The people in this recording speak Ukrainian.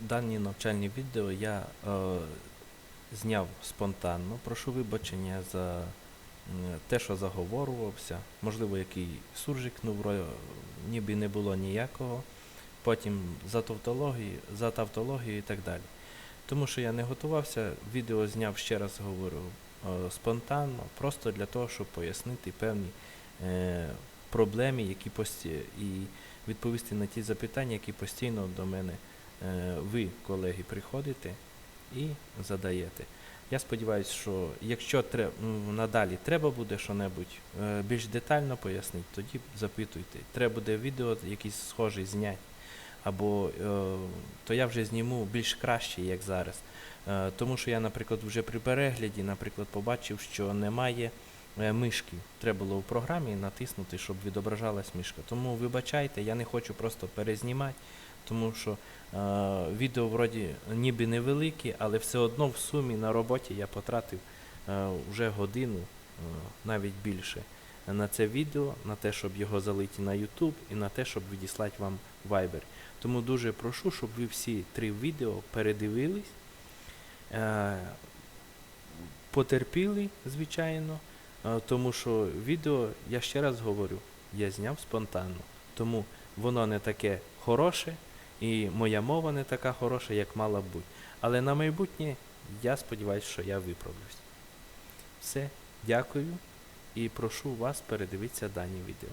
дані навчальні відео я е, зняв спонтанно. Прошу вибачення за те, що заговорювався. Можливо, який суржикнув, ро- ніби не було ніякого. Потім за тавтологію, за тавтологію і так далі. Тому що я не готувався, відео зняв ще раз говорю е, спонтанно, просто для того, щоб пояснити певні е, проблеми, які пості... і відповісти на ті запитання, які постійно до мене ви, колеги, приходите і задаєте. Я сподіваюся, що якщо тре... надалі треба буде що-небудь е, більш детально пояснити, тоді запитуйте. Треба буде відео якийсь схожий зняти, або е, то я вже зніму більш краще, як зараз. Е, тому що я, наприклад, вже при перегляді, наприклад, побачив, що немає е, мишки. Треба було в програмі натиснути, щоб відображалась мишка. Тому вибачайте, я не хочу просто перезнімати, тому що е, відео вроді ніби невеликі, але все одно в сумі на роботі я потратив е, вже годину, е, навіть більше, на це відео, на те, щоб його залити на YouTube і на те, щоб відіслати вам Viber. Тому дуже прошу, щоб ви всі три відео передивились, е, потерпіли, звичайно, е, тому що відео, я ще раз говорю, я зняв спонтанно. Тому воно не таке хороше, і моя мова не така хороша, як мала б бути. Але на майбутнє я сподіваюся, що я виправлюсь. Все, дякую і прошу вас передивитися дані відео.